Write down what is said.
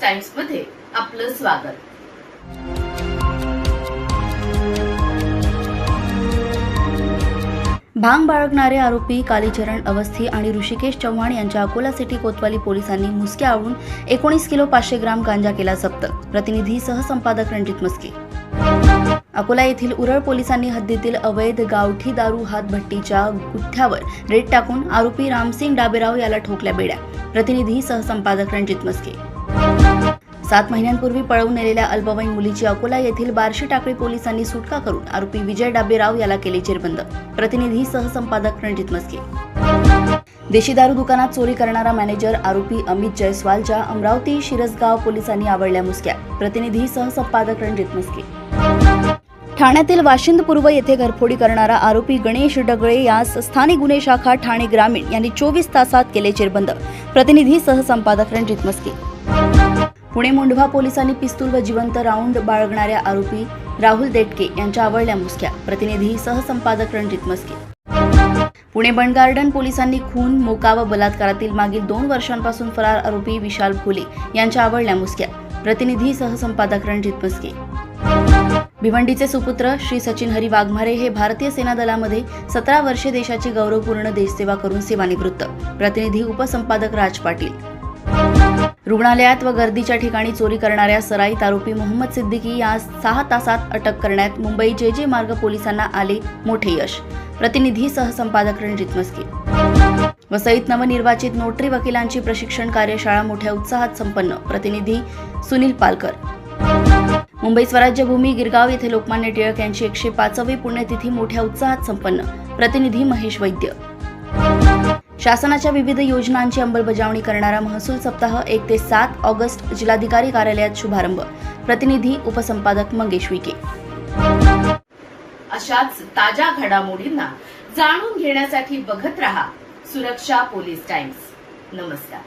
टाइम्समध्ये आपलं स्वागत. भांग बाळगणारे आरोपी कालीचरण अवस्थी आणि ऋषिकेश चव्हाण यांच्या अकोला सिटी कोतवाली पोलिसांनी मुसक्या आवळून एकोणीस किलो पाचशे ग्राम गांजा केला जप्त. प्रतिनिधी सहसंपादक रणजित मस्के. अकोला येथील उरळ पोलिसांनी हद्दीतील अवैध गावठी दारू हातभट्टीच्या गुठ्ठ्यावर रेड टाकून आरोपी रामसिंग डाबेराव याला ठोकल्या बेड्या. प्रतिनिधी सहसंपादक रणजित मस्के. सात महिन्यांपूर्वी पळवून नेलेल्या अल्पवयीन मुलीची अकोला येथील बार्शी टाकळी पोलिसांनी सुटका करून आरोपी विजय डाबेराव याला केले जेरबंद प्रतिनिधी सहसंपादक रणजित मस्के. देशी दारू दुकानात चोरी करणारा मॅनेजर आरोपी अमित जयस्वालच्या अमरावती शिरसगाव पोलिसांनी आवडल्या मुसक्या. प्रतिनिधी सहसंपादक रणजित मस्के. ठाण्यातील वाशिंद पूर्व येथे घरफोडी करणारा आरोपी गणेश डगळे यास स्थानिक गुन्हे शाखा ठाणे ग्रामीण यांनी चोवीस तासात केले चिरबंद. प्रतिनिधी सहसंपादक रणजित मस्के. पुणे मुंढवा पोलिसांनी पिस्तूल व जिवंत राऊंड बाळगणाऱ्या आरोपी राहुल देटके यांच्या आवडल्या मुसक्या. प्रतिनिधी सहसंपादक रणजित मस्के. पुणे बंड गार्डन पोलिसांनी खून मोका व बलात्कारातील मागील दोन वर्षांपासून फरार आरोपी विशाल फुले यांच्या आवडल्या मुसक्या. प्रतिनिधी सहसंपादक रणजित मस्के. भिवंडीचे सुपुत्र श्री सचिन हरी वाघमारे हे भारतीय सेना दलामध्ये सतरा वर्षे देशाची गौरवपूर्ण देशसेवा करून सेवानिवृत्त. प्रतिनिधी उपसंपादक राज पाटील. रुग्णालयात व गर्दीच्या ठिकाणी चोरी करणाऱ्या सराईत आरोपी मोहम्मद सिद्दीकी यास सहा तासात अटक करण्यात मुंबई जे जे मार्ग पोलिसांना आले मोठे यश. प्रतिनिधी सहसंपादक रणजित मस्के. वसईत नवनिर्वाचित नोटरी वकिलांची प्रशिक्षण कार्यशाळा मोठ्या उत्साहात संपन्न. प्रतिनिधी सुनील पालकर. मुंबई स्वराज्य भूमी गिरगाव येथे लोकमान्य टिळक यांची एकशे पाचवी पुण्यतिथी मोठ्या उत्साहात संपन्न. प्रतिनिधी महेश वैद्य. शासनाच्या विविध योजनांची अंमलबजावणी करणारा महसूल सप्ताह एक ते सात ऑगस्ट जिल्हाधिकारी कार्यालयात शुभारंभ. प्रतिनिधी उपसंपादक मंगेश विके अशाच ताज्या घडामोडींना जाणून घेण्यासाठी बघत रहा सुरक्षा पोलीस टाइम्स. नमस्कार.